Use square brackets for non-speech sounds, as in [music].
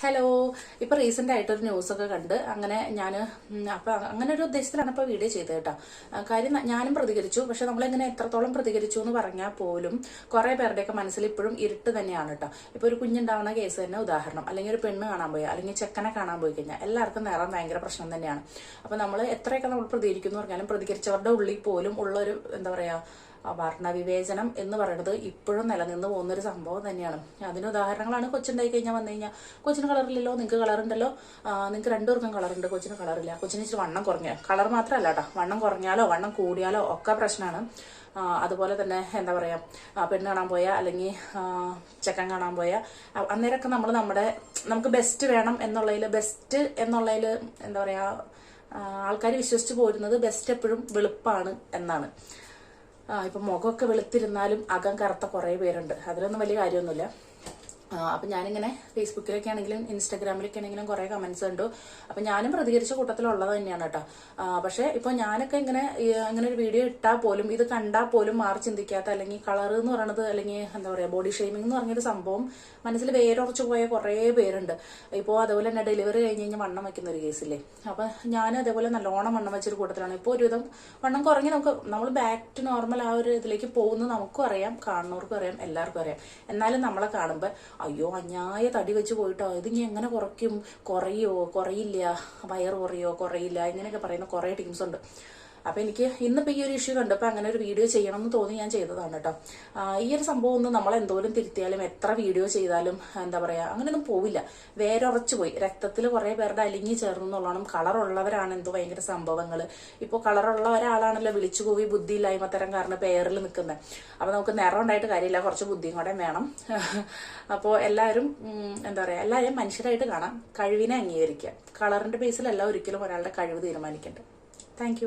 Hello ഇപ്പൊ recent ആയിട്ടൊരു news ഒക്കെ കണ്ട് അങ്ങനെ ഞാൻ അപ്പൊ അങ്ങനെ ഒരു ഉദ്ദേശത്തിലാണ് ഇപ്പൊ വീഡിയോ ചെയ്തത് കേട്ടോ. കാര്യം ഞാനും പ്രതികരിച്ചു. പക്ഷെ നമ്മളെങ്ങനെ എത്രത്തോളം പ്രതികരിച്ചു എന്ന് പറഞ്ഞാൽ പോലും കുറേ പേരുടെയൊക്കെ മനസ്സിൽ ഇപ്പോഴും ഇരുട്ട് തന്നെയാണ് കേട്ടോ. ഇപ്പൊ ഒരു കുഞ്ഞുണ്ടാവുന്ന കേസ് തന്നെ ഉദാഹരണം. അല്ലെങ്കിൽ ഒരു പെണ്ണ് കാണാൻ പോയി അല്ലെങ്കിൽ ചെക്കനെ കാണാൻ പോയി കഴിഞ്ഞാൽ എല്ലാവർക്കും നിറം ഭയങ്കര പ്രശ്നം തന്നെയാണ്. അപ്പൊ നമ്മൾ എത്രയൊക്കെ നമ്മൾ പ്രതികരിക്കുന്നു പറഞ്ഞാലും പ്രതികരിച്ചവരുടെ ഉള്ളിൽ പോലും ഉള്ളൊരു എന്താ പറയാ ആ വർണവിവേചനം എന്ന് പറയുന്നത് ഇപ്പോഴും നിലനിന്ന് പോകുന്ന ഒരു സംഭവം തന്നെയാണ്. അതിന് ഉദാഹരണങ്ങളാണ് കൊച്ചുണ്ടായി കഴിഞ്ഞാൽ വന്നു കഴിഞ്ഞാൽ കൊച്ചിന് കളറില്ലല്ലോ നിങ്ങൾക്ക് കളറുണ്ടല്ലോ നിങ്ങൾക്ക് രണ്ടുപേർക്കും കളറുണ്ട് കൊച്ചിന് കളറില്ല കൊച്ചിന് ഇച്ചിരി വണ്ണം കുറഞ്ഞ. കളർ മാത്രമല്ല കേട്ടോ വണ്ണം കുറഞ്ഞാലോ വണ്ണം കൂടിയാലോ ഒക്കെ പ്രശ്നമാണ് അതുപോലെ തന്നെ എന്താ പറയുക പെണ്ണ് കാണാൻ പോയ അല്ലെങ്കിൽ ചെക്കൻ കാണാൻ പോയ അന്നേരമൊക്കെ നമ്മൾ നമ്മുടെ നമുക്ക് ബെസ്റ്റ് വേണം എന്നുള്ളതിൽ ബെസ്റ്റ് എന്നുള്ളതിൽ എന്താ പറയുക ആൾക്കാർ വിശ്വസിച്ച് പോരുന്നത് ബെസ്റ്റ് എപ്പോഴും വെളുപ്പാണ് എന്നാണ്. ഇപ്പൊ മുഖമൊക്കെ വെളുത്തിരുന്നാലും അകം കറുത്ത കുറേ പേരുണ്ട്. അതിലൊന്നും വലിയ കാര്യമൊന്നുമില്ല. അപ്പൊ ഞാനിങ്ങനെ ഫേസ്ബുക്കിലൊക്കെ ആണെങ്കിലും ഇൻസ്റ്റാഗ്രാമിലൊക്കെ ആണെങ്കിലും കുറെ കമന്റ്സ് കണ്ടു. അപ്പൊ ഞാനും പ്രതികരിച്ച കൂട്ടത്തിലുള്ളത് തന്നെയാണ് കേട്ടോ. പക്ഷേ പക്ഷെ ഇപ്പൊ ഞാനൊക്കെ ഇങ്ങനെ ഇങ്ങനെ ഒരു വീഡിയോ ഇട്ടാൽ പോലും ഇത് കണ്ടാൽ പോലും മാറി ചിന്തിക്കാത്ത അല്ലെങ്കിൽ കളർ എന്ന് പറയുന്നത് അല്ലെങ്കിൽ എന്താ പറയാ ബോഡി ഷെയ്മിംഗ് എന്ന് പറഞ്ഞൊരു സംഭവം മനസ്സിൽ വേരുറച്ചു പോയ കുറേ പേരുണ്ട്. ഇപ്പോൾ അതുപോലെ തന്നെ ഡെലിവറി കഴിഞ്ഞ് കഴിഞ്ഞാൽ വണ്ണം വെക്കുന്ന ഒരു കേസില്ലേ അപ്പൊ ഞാൻ അതേപോലെ നല്ലോണം വണ്ണം വെച്ചൊരു കൂട്ടത്തിലാണ്. ഇപ്പോൾ ഒരുവിധം വണ്ണം കുറഞ്ഞ് നമുക്ക് നമ്മൾ ബാക്ക് ടു നോർമൽ ആ ഒരു ഇതിലേക്ക് പോകുന്നത് നമുക്കും അറിയാം കാണുന്നവർക്കും അറിയാം എല്ലാവർക്കും അറിയാം. എന്നാലും നമ്മളെ കാണുമ്പോൾ അയ്യോ അന്യായ തടി വെച്ച് പോയിട്ടോ. ഇത് ഇനി എങ്ങനെ കുറയ്ക്കും? കുറയോ? കുറയില്ല. വയറ് കുറയോ? കുറയില്ല. ഇങ്ങനെയൊക്കെ പറയുന്ന കുറേ ടീംസ് ഉണ്ട്. അപ്പൊ എനിക്ക് ഇന്നിപ്പോ ഈ ഒരു ഇഷ്യൂ കണ്ടപ്പോ അങ്ങനെ ഒരു വീഡിയോ ചെയ്യണം എന്ന് തോന്നി ഞാൻ ചെയ്തതാണ് കേട്ടോ. ഈ ഒരു സംഭവം ഒന്നും നമ്മൾ എന്തോലും തിരുത്തിയാലും എത്ര വീഡിയോ ചെയ്താലും എന്താ പറയാ അങ്ങനെയൊന്നും പോവില്ല. വേരൊറച്ചു പോയി. രക്തത്തിൽ കുറെ പേരുടെ അലിഞ്ഞു ചേർന്നു എന്നുള്ളതാണ്. കളറുള്ളവരാണ് എന്തോ ഭയങ്കര സംഭവങ്ങൾ ഇപ്പോൾ കളറുള്ള ഒരാളാണല്ലോ വിളിച്ചു കൂവി ബുദ്ധിയില്ലായ്മ തരം കാരണം പേരിൽ നിൽക്കുന്നത് അപ്പൊ നമുക്ക് നിറം ഉണ്ടായിട്ട് കാര്യമില്ല. കുറച്ച് ബുദ്ധിയും കൂടെ വേണം. [laughs] അപ്പോൾ എല്ലാവരും എന്താ പറയാ എല്ലാവരും മനുഷ്യരായിട്ട് കാണാം. കഴിവിനെ അംഗീകരിക്കുക. കളറിന്റെ ബേസിലല്ല ഒരിക്കലും ഒരാളുടെ കഴിവ് തീരുമാനിക്കേണ്ടത് താങ്ക്